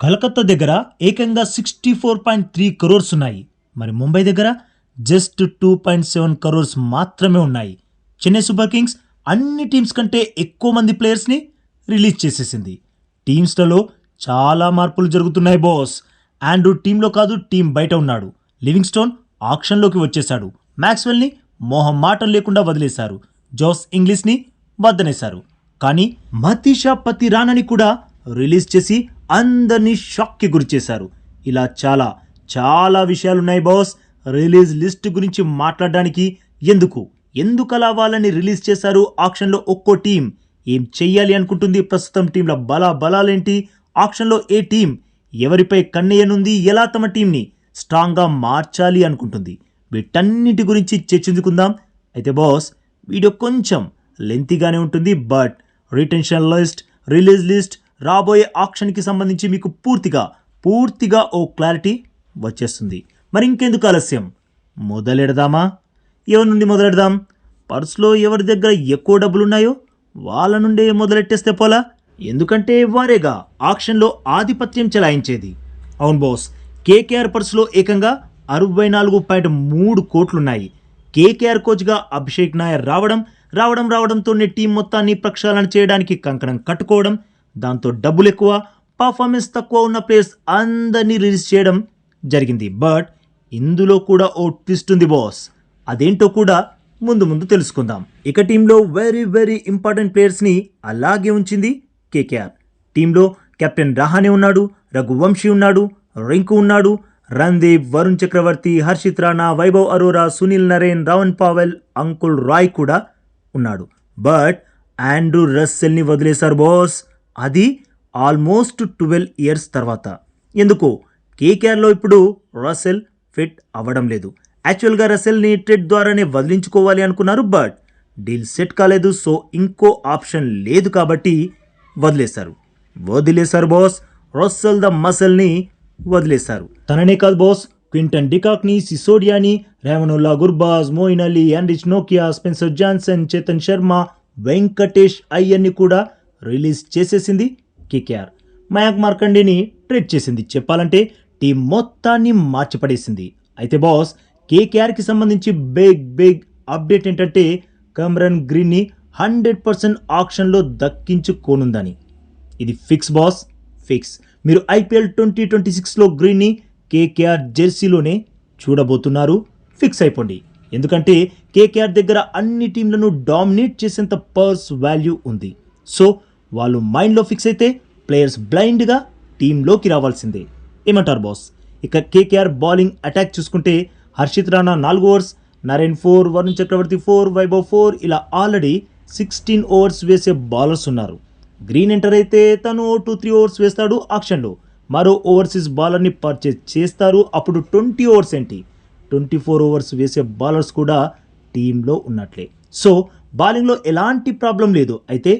కలకత్తా దగ్గర ఏకంగా sixty four point three crores ఉన్నాయి. మరి ముంబై దగ్గర just two point seven crores మాత్రమే ఉన్నాయి. చెన్నై సూపర్ కింగ్స్ అన్ని టీమ్స్ కంటే ఎక్కువ మంది ప్లేయర్స్ని రిలీజ్ చేసేసింది. టీమ్స్లలో చాలా మార్పులు జరుగుతున్నాయి బాస్. ఆండ్రూ టీంలో కాదు టీం బయట ఉన్నాడు. లివింగ్ స్టోన్ ఆక్షన్లోకి వచ్చేశాడు. మ్యాక్స్వెల్ని మోహం మాటం లేకుండా వదిలేశారు. జోస్ ఇంగ్లీష్ని వద్దనేశారు. కానీ మతీషా పతి రానని కూడా రిలీజ్ చేసి అందరినీ షాక్కి గురి చేశారు ఇలా చాలా చాలా విషయాలు ఉన్నాయి బాస్. రిలీజ్ లిస్ట్ గురించి మాట్లాడడానికి ఎందుకు ఎందుకు అలా వాళ్ళని రిలీజ్ చేశారు ఆక్షన్లో ఒక్కో టీం? ఏం చెయ్యాలి అనుకుంటుంది ప్రస్తుతం టీంల బల బలాలేంటి ఆక్షన్లో ఏ టీం? ఎవరిపై కన్నయ్యనుంది ఎలా తమ టీంని స్ట్రాంగ్గా మార్చాలి అనుకుంటుంది? వీటన్నిటి గురించి చర్చించుకుందాం. అయితే బాస్ వీడియో కొంచెం లెంతీగానే ఉంటుంది but retention list release list రాబోయే ఆక్షన్కి సంబంధించి మీకు పూర్తిగా పూర్తిగా ఓ క్లారిటీ వచ్చేస్తుంది. మరి ఇంకెందుకు ఆలస్యం? మొదలెడదామా? ఎవరి నుండి మొదలెడదాం? పర్సులో ఎవరి దగ్గర ఎక్కువ డబ్బులున్నాయో వాళ్ళ నుండే మొదలెట్టేస్తే పోలా? ఎందుకంటే వారేగా ఆక్షన్లో ఆధిపత్యం చెలాయించేది. అవును బాస్ కేకేఆర్ పర్సులో ఏకంగా అరవై నాలుగు పాయింట్ మూడు కోట్లున్నాయి. కేకేఆర్ కోచ్గా అభిషేక్ నాయర్ రావడం రావడం రావడంతోనే టీం మొత్తాన్ని ప్రక్షాళన చేయడానికి కంకణం కట్టుకోవడం దాంతో డబ్బులు ఎక్కువ పర్ఫార్మెన్స్ తక్కువ ఉన్న ప్లేయర్స్ అందరినీ రిలీజ్ చేయడం జరిగింది. బట్ ఇందులో కూడా ఓ ట్విస్ట్ ఉంది బాస్ అదేంటో కూడా ముందు ముందు తెలుసుకుందాం. ఇక టీంలో వెరీ వెరీ ఇంపార్టెంట్ ప్లేయర్స్ని అలాగే ఉంచింది కేకేఆర్ టీంలో కెప్టెన్ రహానే ఉన్నాడు రఘువంశీ ఉన్నాడు రింకు ఉన్నాడు రణ్దీప్ వరుణ్ చక్రవర్తి హర్షిత్ రాణా వైభవ్ అరోరా సునీల్ నరేన్ రావణ్ పావెల్ అంకుల్ రాయ్ కూడా ఉన్నాడు. బట్ ఆండ్రూ రస్సెల్ని వదిలేశారు బాస్ అది ఆల్మోస్ట్ ట్వెల్వ్ ఇయర్స్ తర్వాత. ఎందుకు? కేకేఆర్లో ఇప్పుడు రసెల్ ఫిట్ అవ్వడం లేదు. యాక్చువల్గా రసెల్ని ట్రేడ్ ద్వారానే వదిలించుకోవాలి అనుకున్నారు బట్ డీల్ సెట్ కాలేదు సో ఇంకో ఆప్షన్ లేదు కాబట్టి వదిలేశారు. వదిలేశారు బాస్. రస్సెల్ ద మసల్ని వదిలేశారు. తననే కాదు బాస్ క్వింటన్ డికాక్ని సిసోడియాని రేవనుల్లా గుర్బాజ్ మోయిన్ అలీ యాండ్రిచ్ నోకియా స్పెన్సర్ జాన్సన్ చేతన్ శర్మ వెంకటేష్ అయ్యన్ని కూడా రిలీజ్ చేసేసింది కేకేఆర్. మయాంక్ మార్కండేని ట్రేడ్ చేసింది. చెప్పాలంటే టీం మొత్తాన్ని మార్చిపడేసింది. అయితే బాస్ కేకేఆర్కి సంబంధించి బిగ్ బిగ్ అప్డేట్ ఏంటంటే కమ్రన్ గ్రీన్ని హండ్రెడ్ పర్సెంట్ ఆక్షన్లో దక్కించుకోనుందని. ఇది ఫిక్స్ బాస్ ఫిక్స్. మీరు ఐపీఎల్ ట్వంటీ ట్వంటీ సిక్స్లో గ్రీన్ని కేకేఆర్ జెర్సీలోనే చూడబోతున్నారు. ఫిక్స్ అయిపోండి. ఎందుకంటే కేకేఆర్ దగ్గర అన్ని టీంలను డామినేట్ చేసేంత పర్స్ వాల్యూ ఉంది. సో వాళ్ళు మైండ్లో ఫిక్స్ అయితే ప్లేయర్స్ బ్లైండ్గా టీంలోకి రావాల్సిందే. ఏమంటారు బాస్? ఇక కేకేఆర్ బౌలింగ్ అటాక్ చూసుకుంటే హర్షిత్ రాణా నాలుగు overs Narine four Varun Chakravarthy four Vaibhav four ఇలా ఆల్రెడీ సిక్స్టీన్ ఓవర్స్ వేసే బౌలర్స్ ఉన్నారు. గ్రీన్ ఎంటర్ అయితే తను టూ త్రీ ఓవర్స్ వేస్తాడు ఆక్షన్లో. మరో ఓవర్సీస్ బౌలర్ని పర్చేజ్ చేస్తారు. అప్పుడు ట్వంటీ ఓవర్స్ ఏంటి? ట్వంటీ ఫోర్ ఓవర్స్ వేసే బౌలర్స్ కూడా టీంలో ఉన్నట్లే. సో బౌలింగ్లో ఎలాంటి ప్రాబ్లం లేదు. అయితే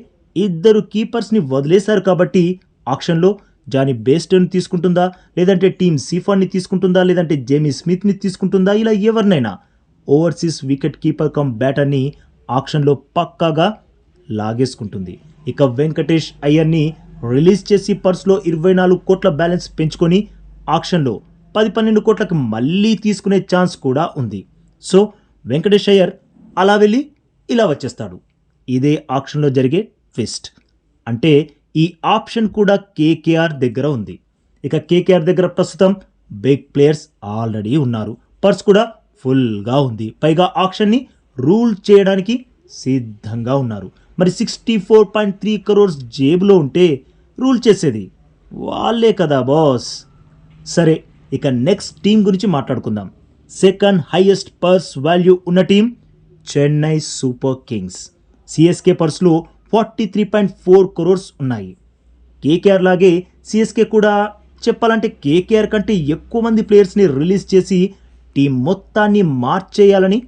ఇద్దరు కీపర్స్ని వదిలేశారు కాబట్టి ఆక్షన్లో జానీ బేస్టన్ తీసుకుంటుందా లేదంటే టీమ్ సీఫాన్ని తీసుకుంటుందా లేదంటే జేమీ స్మిత్ని తీసుకుంటుందా ఇలా ఎవరినైనా? ఓవర్సీస్ వికెట్ కీపర్ కమ్ బ్యాటర్ని ఆక్షన్లో పక్కాగా లాగేసుకుంటుంది. ఇక వెంకటేష్ అయ్యర్ని రిలీజ్ చేసి పర్స్లో ఇరవై నాలుగు కోట్ల బ్యాలెన్స్ పెంచుకొని ఆక్షన్లో పది పన్నెండు కోట్లకు మళ్ళీ తీసుకునే ఛాన్స్ కూడా ఉంది. సో వెంకటేష్ అయ్యర్ అలా వెళ్ళి ఇలా వచ్చేస్తాడు. ఇదే ఆక్షన్లో జరిగే ఫిస్ట్. అంటే ఈ ఆప్షన్ కూడా కేకేఆర్ దగ్గర ఉంది. ఇక కేకేఆర్ దగ్గర ప్రస్తుతం బిగ్ ప్లేయర్స్ ఆల్రెడీ ఉన్నారు. పర్స్ కూడా ఫుల్గా ఉంది. పైగా ఆప్షన్ని రూల్ చేయడానికి సిద్ధంగా ఉన్నారు. మరి sixty four point three crores జేబులో ఉంటే రూల్ చేసేది వాళ్ళే కదా బాస్. సరే ఇక నెక్స్ట్ టీం గురించి మాట్లాడుకుందాం. సెకండ్ హైయెస్ట్ పర్స్ వాల్యూ ఉన్న team Chennai super kings. CSK పర్స్లో forty three point four crores ఉన్నాయి. కేకేఆర్ లాగే సిఎస్కే కూడా చెప్పాలంటే కేకేఆర్ కంటే ఎక్కువ మంది ప్లేయర్స్ని రిలీజ్ చేసి టీం మొత్తాన్ని మార్చేయాలని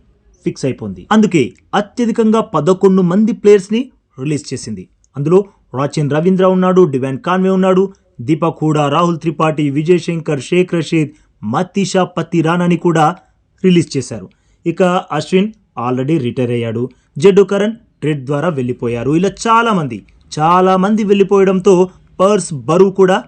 ఫిక్స్ అయిపోయింది అందుకే అత్యధికంగా పదకొండు మంది ప్లేయర్స్ని రిలీజ్ చేసింది. అందులో రాచిన్ రవీంద్ర ఉన్నాడు డివాన్ కాన్వే ఉన్నాడు దీపక్ హూడా రాహుల్ త్రిపాఠి విజయ్ శంకర్ షేక్ రషీద్ మతీషా పతి రానాని కూడా రిలీజ్ చేశారు. ఇక అశ్విన్ ఆల్రెడీ రిటైర్ అయ్యాడు. జడ్డు కరణ్ ట్రేడ్ ద్వారా వెళ్ళిపోయారు. ఇలా చాలామంది చాలామంది వెళ్ళిపోయడంతో పర్స్ బరువు కూడా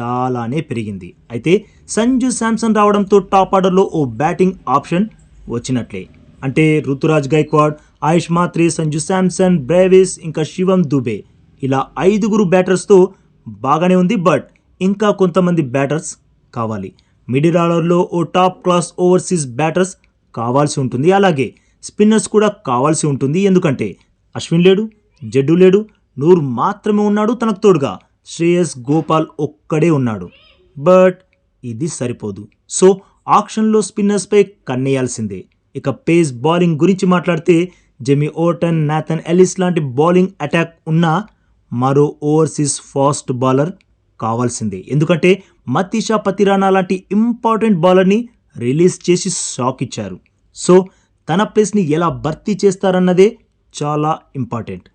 చాలానే పెరిగింది. అయితే సంజు శాంసన్ రావడంతో టాప్ ఆర్డర్లో ఓ బ్యాటింగ్ ఆప్షన్ వచ్చినట్లే. అంటే ఋతురాజ్ గైక్వాడ్ ఆయుష్ మాత్రే సంజు శాంసన్ బ్రేవిస్ ఇంకా శివం దుబే. ఇలా ఐదుగురు బ్యాటర్స్తో బాగానే ఉంది బట్ ఇంకా కొంతమంది బ్యాటర్స్ కావాలి. మిడిల్ ఆర్డర్లో ఓ టాప్ క్లాస్ ఓవర్సీస్ బ్యాటర్స్ కావాల్సి ఉంటుంది. అలాగే స్పిన్నర్స్ కూడా కావాల్సి ఉంటుంది. ఎందుకంటే అశ్విన్ లేడు జడ్డు లేడు నూర్ మాత్రమే ఉన్నాడు తనకు తోడుగా శ్రేయస్ గోపాల్ ఒక్కడే ఉన్నాడు. బట్ ఇది సరిపోదు. సో ఆక్షన్లో స్పిన్నర్స్పై కన్నేయాల్సిందే. ఇక పేస్ బౌలింగ్ గురించి మాట్లాడితే జెమీ ఓటన్ నాథన్ ఎలిస్ లాంటి బౌలింగ్ అటాక్ ఉన్న మరో ఓవర్సీస్ ఫాస్ట్ బౌలర్ కావాల్సిందే. ఎందుకంటే మతీషా పతిరానా లాంటి ఇంపార్టెంట్ బౌలర్ని రిలీజ్ చేసి షాక్ ఇచ్చారు. సో తన ప్లేస్ని ఎలా భర్తీ చేస్తారన్నదే చాలా ఇంపార్టెంట్.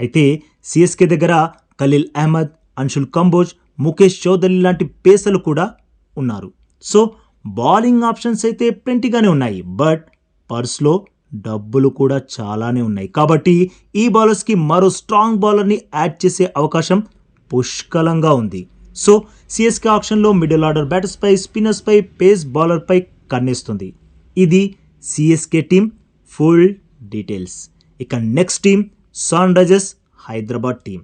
అయితే సిఎస్కే దగ్గర ఖలీల్ అహ్మద్ అన్షుల్ కంబోజ్ ముఖేష్ చౌదరి లాంటి పేసలు కూడా ఉన్నారు. సో బౌలింగ్ ఆప్షన్స్ అయితే ప్లెంటీగానే ఉన్నాయి. బట్ పర్స్లో డబ్బులు కూడా చాలానే ఉన్నాయి. కాబట్టి ఈ బౌలర్స్కి మరో స్ట్రాంగ్ బౌలర్ని యాడ్ చేసే అవకాశం పుష్కలంగా ఉంది. సో సిఎస్కే ఆప్షన్లో మిడిల్ ఆర్డర్ బ్యాటర్స్పై స్పిన్నర్స్పై పేస్ బౌలర్పై కన్నేస్తుంది. ఇది సిఎస్కే టీం ఫుల్ డీటెయిల్స్. ఇక next team Sunrisers Hyderabad team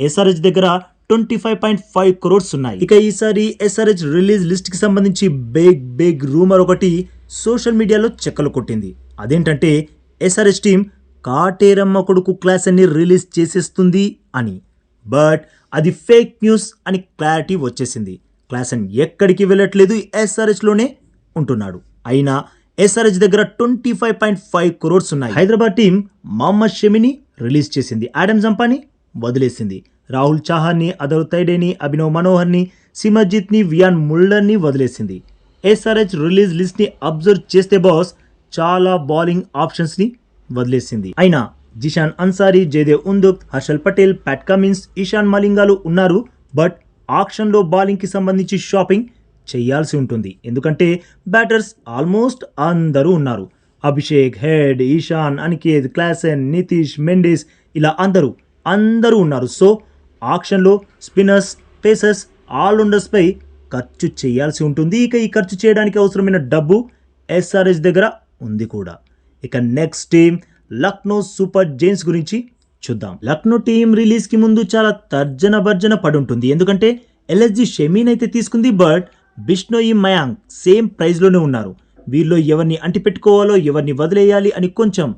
SRH దగ్గర twenty five point five crores ఉన్నాయి. ఇక ఈసారి ఎస్ఆర్హెచ్ రిలీజ్ లిస్ట్కి సంబంధించి బిగ్ బిగ్ రూమర్ ఒకటి సోషల్ మీడియాలో చెక్కలు కొట్టింది. అదేంటంటే ఎస్ఆర్హెచ్ టీం కాటేరమ్మ కొడుకు క్లాస్ అన్ని రిలీజ్ చేసేస్తుంది అని. బట్ అది ఫేక్ న్యూస్ అని క్లారిటీ వచ్చేసింది. క్లాస్ అని ఎక్కడికి వెళ్ళట్లేదు ఎస్ఆర్హెచ్లోనే ఉంటున్నాడు. అయినా ఎస్ఆర్హెచ్ దగ్గర twenty five point five crores ఉన్నాయి. హైదరాబాద్ టీం మహమ్మద్ షమిని రిలీజ్ చేసింది. ఆడమ్ జంపాని వదిలేసింది. రాహుల్ చాహాన్ని అదర్ తైడేని అభినవ్ మనోహర్ని సిమర్జిత్ని వియాన్ ముల్లర్ని వదిలేసింది. ఎస్ఆర్హెచ్ రిలీజ్ లిస్ట్ని అబ్జర్వ్ చేస్తే బాస్ చాలా బౌలింగ్ ఆప్షన్స్ని వదిలేసింది. అయినా జిషాన్ అన్సారీ జయదేవ్ ఉందుక్ హర్షల్ పటేల్ ప్యాట్ కమిన్స్ ఇషాన్ మలింగాలు ఉన్నారు. బట్ ఆక్షన్లో బౌలింగ్కి సంబంధించి షాపింగ్ చేయాల్సి ఉంటుంది. ఎందుకంటే బ్యాటర్స్ ఆల్మోస్ట్ అందరూ ఉన్నారు. Abhishek Head Ishan Aniket Klaasen Nitish Mendis ఇలా అందరూ అందరూ ఉన్నారు. సో ఆక్షన్లో స్పిన్నర్స్ పేసర్స్ ఆల్రౌండర్స్పై ఖర్చు చేయాల్సి ఉంటుంది. ఇక ఈ ఖర్చు చేయడానికి అవసరమైన డబ్బు ఎస్ఆర్ఎస్ దగ్గర ఉంది కూడా. ఇక next team Lucknow super giants గురించి చూద్దాం. లక్నో టీం రిలీజ్కి ముందు చాలా తర్జన భర్జన పడుంటుంది. ఎందుకంటే ఎల్ఎస్జి షమీన్ అయితే తీసుకుంది బట్ బిష్ణోయి మయాంక్ సేమ్ ప్రైజ్లోనే ఉన్నారు. వీళ్ళు ఎవరిని అంటిపెట్టుకోవాలో ఎవరిని వదిలేయాలి అని కొంచెం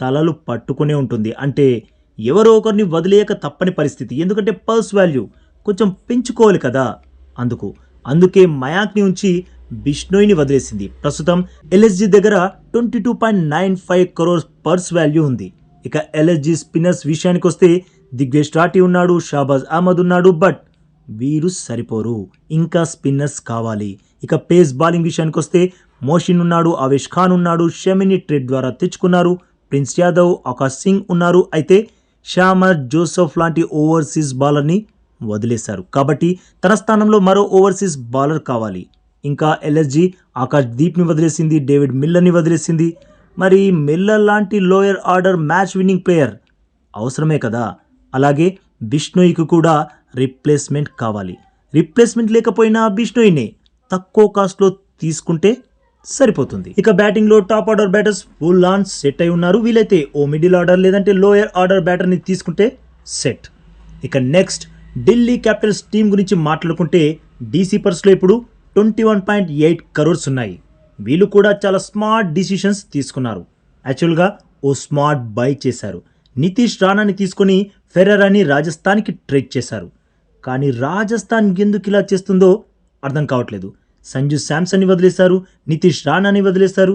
తలలు పట్టుకునే ఉంటుంది. అంటే ఎవరో ఒకరిని వదిలేయక తప్పని పరిస్థితి. ఎందుకంటే పర్స్ వాల్యూ కొంచెం పెంచుకోవాలి కదా అందుకు. అందుకే మయాంక్ని ఉంచి బిష్ణోయిని వదిలేసింది. ప్రస్తుతం ఎల్ఎస్జీ దగ్గర twenty two point nine five crores purse value ఉంది. ఇక ఎల్ఎస్జీ స్పిన్నర్స్ విషయానికి వస్తే దిగ్వేష్ రాటి ఉన్నాడు షాబాజ్ అహ్మద్ ఉన్నాడు బట్ వీరు సరిపోరు. ఇంకా స్పిన్నర్స్ కావాలి. ఇక పేస్ బౌలింగ్ విషయానికి వస్తే మోషిన్ ఉన్నాడు ఆవేష్ ఖాన్ ఉన్నాడు షమిని ట్రేడ్ ద్వారా తెచ్చుకున్నారు. ప్రిన్స్ యాదవ్ ఆకాష్ సింగ్ ఉన్నారు. అయితే షామర్ జోసెఫ్ లాంటి ఓవర్సీస్ బౌలర్ని వదిలేశారు. కాబట్టి తన స్థానంలో మరో ఓవర్సీస్ బౌలర్ కావాలి. ఇంకా ఎల్ఎస్జీ ఆకాష్ దీప్ని వదిలేసింది డేవిడ్ మిల్లర్ని వదిలేసింది. మరి మిల్లర్ లాంటి lower order match winning player అవసరమే కదా? అలాగే బిష్ణోయికి కూడా రిప్లేస్మెంట్ కావాలి. రిప్లేస్మెంట్ లేకపోయినా బిష్ణోయ్నే తక్కువ కాస్ట్లో తీసుకుంటే సరిపోతుంది. ఇక బ్యాటింగ్లో top order batters full on set అయి ఉన్నారు. వీలైతే ఓ మిడిల్ ఆర్డర్ లేదంటే లోయర్ ఆర్డర్ బ్యాటర్ని తీసుకుంటే సెట్. ఇక నెక్స్ట్ ఢిల్లీ క్యాపిటల్స్ టీం గురించి మాట్లాడుకుంటే డీసీ పర్స్లో ఇప్పుడు twenty one point eight crores ఉన్నాయి. వీళ్ళు కూడా చాలా స్మార్ట్ డిసిషన్స్ తీసుకున్నారు. యాక్చువల్గా ఓ స్మార్ట్ బై చేశారు. నితీష్ రాణాని తీసుకొని ఫెర్రరాని రాజస్థాన్కి ట్రేడ్ చేశారు. కానీ రాజస్థాన్ ఎందుకు ఇలా చేస్తుందో అర్థం కావట్లేదు. సంజు శాంసన్ని వదిలేశారు నితీష్ రాణాని వదిలేశారు.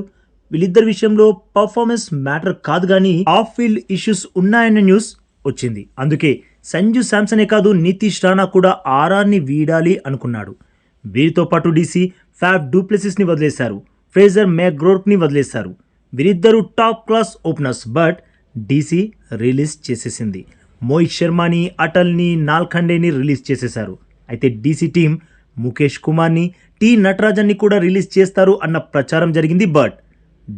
వీళ్ళిద్దరి విషయంలో పర్ఫార్మెన్స్ మ్యాటర్ కాదు కానీ ఆఫ్ ఫీల్డ్ ఇష్యూస్ ఉన్నాయన్న న్యూస్ వచ్చింది. అందుకే సంజు శాంసనే కాదు నితీష్ రాణా కూడా ఆర్ఆర్ని వీడాలి అనుకున్నాడు. వీరితో పాటు డీసీ ఫ్యాబ్ డూప్లెసిస్ని వదిలేశారు. ఫ్రేజర్ మ్యాగ్రోర్క్ని వదిలేశారు. వీరిద్దరూ top class openers but DC release చేసేసింది. మోహిత్ శర్మని అటల్ని నాల్ఖండేని రిలీజ్ చేసేశారు. అయితే డీసీ టీం ముఖేష్ కుమార్ని టి నటరాజన్ని కూడా రిలీజ్ చేస్తారు అన్న ప్రచారం జరిగింది బట్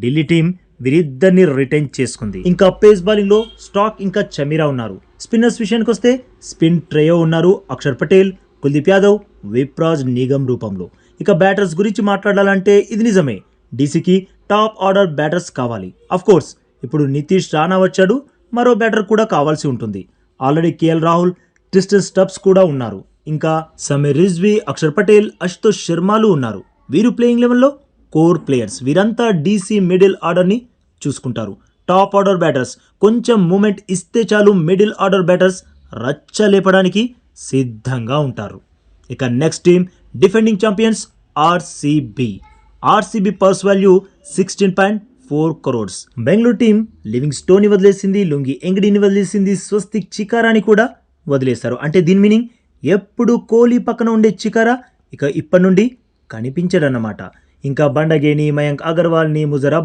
ఢిల్లీ టీం వీరిద్దరిని రిటైన్ చేసుకుంది. ఇంకా పేస్ బౌలింగ్లో స్టాక్ ఇంకా చమీరా ఉన్నారు. స్పిన్నర్స్ విషయానికి వస్తే స్పిన్ ట్రేయో ఉన్నారు అక్షర్ పటేల్ కుల్దీప్ యాదవ్ విప్రాజ్ నిగమ్ రూపంలో. ఇక బ్యాటర్స్ గురించి మాట్లాడాలంటే ఇది నిజమే. డీసీకి టాప్ ఆర్డర్ బ్యాటర్స్ కావాలి. అఫ్ కోర్స్ ఇప్పుడు నితీష్ రాణా వచ్చాడు మరో బ్యాటర్ కూడా కావాల్సి ఉంటుంది. Already KL Rahul Tristan Stubbs కూడా ఉన్నారు. ఇంకా సమీర్ రిజ్వీ అక్షర్ పటేల్ అశుతోష్ శర్మలు ఉన్నారు. వీరు ప్లేయింగ్ లెవెల్లో కోర్ ప్లేయర్స్ వీరంతా డీసీ మిడిల్ ఆర్డర్ని చూసుకుంటారు. టాప్ ఆర్డర్ బ్యాటర్స్ కొంచెం మూమెంట్ ఇస్తే చాలు మిడిల్ ఆర్డర్ బ్యాటర్స్ రచ్చ లేపడానికి సిద్ధంగా ఉంటారు. ఇక next team defending champions RCB RCB purse value sixteen point four crores. Bengaluru team living స్టోన్ని వదిలేసింది లుంగి ఎంగిడిని వదిలేసింది స్వస్తిక్ చికారాని కూడా వదిలేశారు. అంటే దీని మీనింగ్ ఎప్పుడు కోహ్లీ పక్కన ఉండే చికారా ఇక ఇప్పటి నుండి కనిపించడన్నమాట. ఇంకా బండగేని మయాంక్ అగర్వాల్ని ముజర్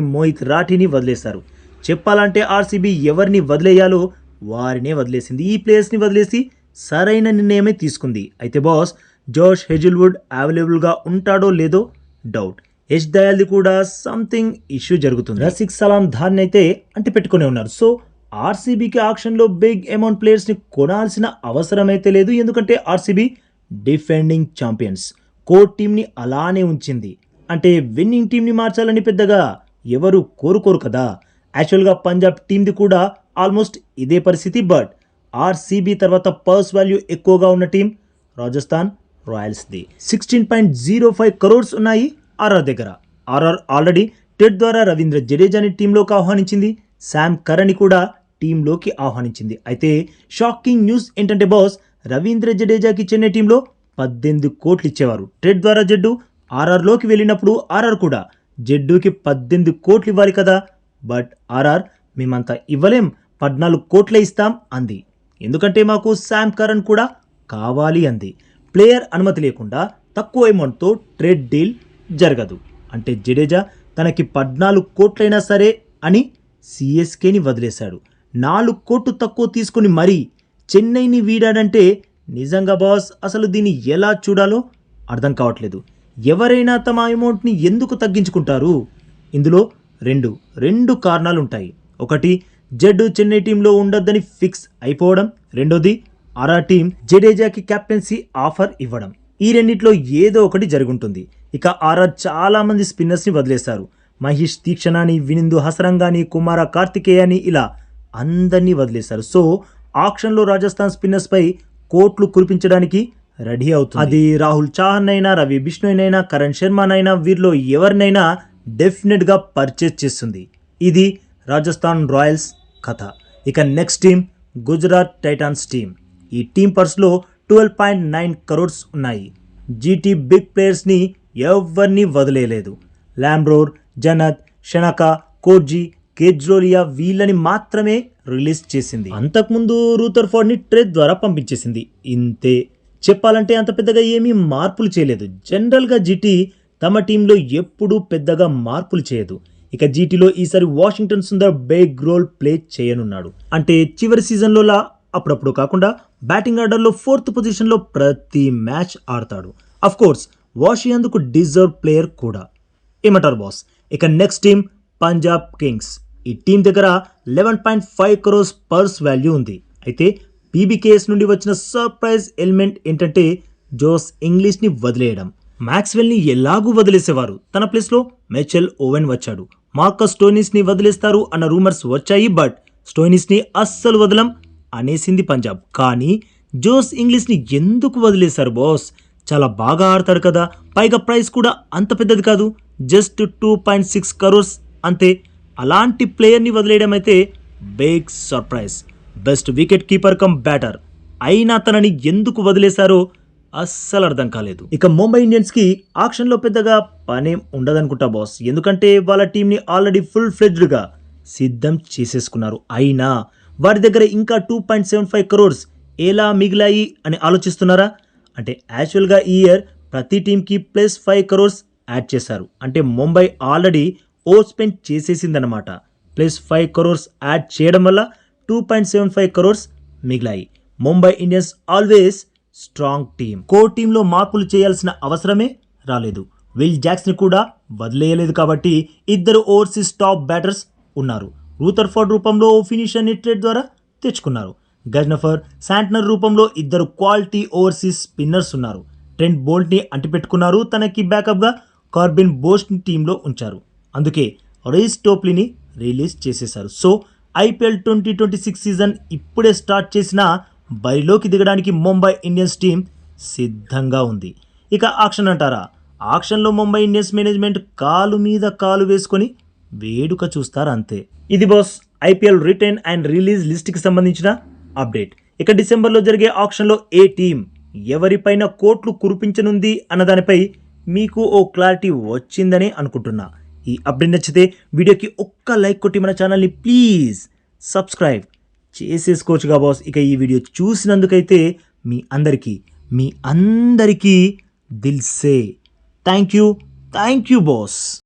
మోహిత్ రాఠీని వదిలేశారు. చెప్పాలంటే ఆర్సీబీ ఎవరిని వదిలేయాలో వారినే వదిలేసింది. ఈ ప్లేయర్స్ని వదిలేసి సరైన నిర్ణయమే తీసుకుంది. అయితే బాస్ జోష్ హెజిల్వుడ్ అవైలబుల్గా ఉంటాడో లేదో డౌట్. యష్ దయాల్ది కూడా సంథింగ్ ఇష్యూ జరుగుతుంది. రసిక్ సలాం ధాన్ అయితే అంటి పెట్టుకునే ఉన్నారు. సో ఆర్సీబీకి ఆక్షన్లో బిగ్ అమౌంట్ ప్లేయర్స్ని కొనాల్సిన అవసరం అయితే లేదు. ఎందుకంటే ఆర్సీబీ డిఫెండింగ్ ఛాంపియన్స్. కోర్ టీంని అలానే ఉంచింది. అంటే విన్నింగ్ టీంని మార్చాలని పెద్దగా ఎవరు కోరుకోరు కదా. యాక్చువల్గా పంజాబ్ టీంది కూడా ఆల్మోస్ట్ ఇదే పరిస్థితి. బట్ ఆర్సీబీ తర్వాత పర్స్ వాల్యూ ఎక్కువగా ఉన్న team Rajasthan రాయల్స్ది. Sixteen point zero five crores ఉన్నాయి. ఆర్ఆర్ దగ్గర. ఆర్ఆర్ ఆల్రెడీ టెట్ ద్వారా రవీంద్ర జడేజాని టీంలోకి ఆహ్వానించింది. శామ్ కరణ్ కూడా టీంలోకి ఆహ్వానించింది. అయితే షాకింగ్ న్యూస్ ఏంటంటే బాస్ రవీంద్ర జడేజాకి చెన్నై టీంలో పద్దెనిమిది కోట్లు ఇచ్చేవారు. ట్రెడ్ ద్వారా జడ్డు ఆర్ఆర్లోకి వెళ్ళినప్పుడు ఆర్ఆర్ కూడా జడ్డుకి పద్దెనిమిది కోట్లు ఇవ్వాలి కదా. బట్ ఆర్ఆర్ మేమంతా ఇవ్వలేం పద్నాలుగు కోట్లే ఇస్తాం అంది. ఎందుకంటే మాకు శామ్ కరణ్ కూడా కావాలి అంది. ప్లేయర్ అనుమతి లేకుండా తక్కువ అమౌంట్తో ట్రేడ్ డీల్ జరగదు. అంటే జడేజా తనకి పద్నాలుగు కోట్లైనా సరే అని సిఎస్కేని వదిలేశాడు. నాలుగు కోట్లు తక్కువ తీసుకుని మరీ చెన్నైని వీడాడంటే నిజంగా బాస్ అసలు దీన్ని ఎలా చూడాలో అర్థం కావట్లేదు. ఎవరైనా తమ అమౌంట్ని ఎందుకు తగ్గించుకుంటారు? ఇందులో రెండు రెండు కారణాలు ఉంటాయి ఒకటి జడ్డు చెన్నై టీంలో ఉండొద్దని ఫిక్స్ అయిపోవడం. రెండోది ఆరా టీం జడేజాకి కెప్టెన్సీ ఆఫర్ ఇవ్వడం. ఈ రెండిట్లో ఏదో ఒకటి జరుగుంటుంది. ఇక ఆర్ఆర్ చాలామంది స్పిన్నర్స్ని వదిలేశారు. మహేష్ తీక్షణాని వినిందు హసరంగాని కుమార కార్తికేయని ఇలా అందరినీ వదిలేశారు. సో ఆక్షన్లో రాజస్థాన్ స్పిన్నర్స్పై కోట్లు కురిపించడానికి రెడీ అవుతుంది. అది రాహుల్ చౌహాన్ అయినా రవి బిష్ణునైనా కరణ్ శర్మనైనా వీరిలో ఎవరినైనా డెఫినెట్గా పర్చేజ్ చేస్తుంది. ఇది రాజస్థాన్ రాయల్స్ కథ. ఇక next team Gujarat titans team ఈ టీం పర్స్లో ట్వెల్వ్ పాయింట్ నైన్ కరోడ్స్ ఉన్నాయి. జీటీ బిగ్ ప్లేయర్స్ని ఎవరిని వదిలేయలేదు ల్యాంబ్రోర్ జనత్ షనక కోర్జీ కేజ్రోలియా వీళ్ళని మాత్రమే రిలీజ్ చేసింది. అంతకుముందు రూథర్ఫోర్డ్ని ట్రేడ్ ద్వారా పంపించేసింది. ఇంతే. చెప్పాలంటే అంత పెద్దగా ఏమీ మార్పులు చేయలేదు. జనరల్గా జిటి తమ టీంలో ఎప్పుడూ పెద్దగా మార్పులు చేయదు. ఇక జీటీలో ఈసారి Washington Sundar big role play చేయనున్నాడు. అంటే చివరి సీజన్లోలా అప్పుడప్పుడు కాకుండా బ్యాటింగ్ ఆర్డర్లో ఫోర్త్ పొజిషన్లో ప్రతి మ్యాచ్ ఆడతాడు. అఫ్ కోర్స్ వాషియందుకు డిజర్వ్ ప్లేయర్ కూడా. ఏమంటారు బాస్ ఇక నెక్స్ట్ టీం పంజాబ్ కింగ్స్ ఈ టీం దగ్గర eleven point five crores purse value ఉంది. అయితే పీబీకేఎస్ నుండి వచ్చిన సర్ప్రైజ్ ఎలిమెంట్ ఏంటంటే జోస్ ఇంగ్లీష్ని వదిలేయడం. మ్యాక్స్వెల్ని ఎలాగూ వదిలేసేవారు? తన ప్లేస్లో మెచెల్ ఓవెన్ వచ్చాడు. మార్కస్ స్టోయినిస్ని వదిలేస్తారు అన్న రూమర్స్ వచ్చాయి బట్ స్టోనిస్ని అస్సలు వదలం అనేసింది పంజాబ్ కానీ జోస్ ఇంగ్లీష్ని ఎందుకు వదిలేశారు బాస్ చాలా బాగా ఆడతాడు కదా. పైగా ప్రైస్ కూడా అంత పెద్దది కాదు. Just two point six crores అంతే. అలాంటి ప్లేయర్ని వదిలేయడం అయితే big surprise best wicket keeper cum batter అయినా తనని ఎందుకు వదిలేశారో అస్సలు అర్థం కాలేదు. ఇక ముంబై ఇండియన్స్కి ఆక్షన్లో పెద్దగా పనేం ఉండదనుకుంటా బాస్ ఎందుకంటే వాళ్ళ టీంని ఆల్రెడీ ఫుల్ ఫ్లెడ్జ్డ్గా సిద్ధం చేసేసుకున్నారు. అయినా వారి దగ్గర ఇంకా two point seven five crores ఎలా మిగిలాయి అని ఆలోచిస్తున్నారా? అంటే యాక్చువల్గా ఈ ఇయర్ ప్రతి టీంకి ప్లస్ ఫైవ్ క్రోర్స్ యాడ్ చేశారు. అంటే ముంబై ఆల్రెడీ ఓవర్ స్పెండ్ చేసేసిందనమాట ప్లస్ ఫైవ్ క్రోర్స్ యాడ్ చేయడం వల్ల two point seven five crores మిగిలాయి. Mumbai Indians always strong team కో టీంలో మార్పులు చేయాల్సిన అవసరమే రాలేదు. విల్ జాక్స్ని కూడా వదిలేయలేదు కాబట్టి ఇద్దరు ఓవర్సీస్ టాప్ బ్యాటర్స్ ఉన్నారు. రూథర్ఫర్డ్ రూపంలో ఓ ఫినిషర్ని ట్రేడ్ ద్వారా తెచ్చుకున్నారు. గజ్నఫర్ శాంట్నర్ రూపంలో ఇద్దరు క్వాలిటీ ఓవర్సీస్ స్పిన్నర్స్ ఉన్నారు. ట్రెంట్ బోల్ట్ని అంటిపెట్టుకున్నారు. తనకి బ్యాకప్గా కార్బిన్ బోస్ట్ని టీంలో ఉంచారు. అందుకే రేస్ టోప్లీని రిలీజ్ చేసేశారు. So IPL twenty twenty six season ఇప్పుడే స్టార్ట్ చేసిన బరిలోకి దిగడానికి ముంబై ఇండియన్స్ టీం సిద్ధంగా ఉంది. ఇక ఆక్షన్ అంటారా? ఆక్షన్లో ముంబై ఇండియన్స్ మేనేజ్మెంట్ కాలు మీద కాలు వేసుకొని వేడుక చూస్తారు అంతే ఇది boss IPL return and release లిస్ట్కి సంబంధించిన అప్డేట్. ఇక డిసెంబర్లో జరిగే ఆక్షన్లో ఏ టీం ఎవరిపైన కోట్లు కురిపించనుంది అన్న దానిపై మీకు ఓ క్లారిటీ వచ్చిందని అనుకుంటున్నా. ఈ అప్డేట్ నచ్చితే వీడియోకి ఒక్క లైక్ కొట్టి మన ఛానల్ని ప్లీజ్ సబ్స్క్రైబ్ చేసేసుకోవచ్చుగా బాస్. ఇక ఈ వీడియో చూసినందుకైతే మీ అందరికీ మీ అందరికీ దిల్సే thank you thank you boss.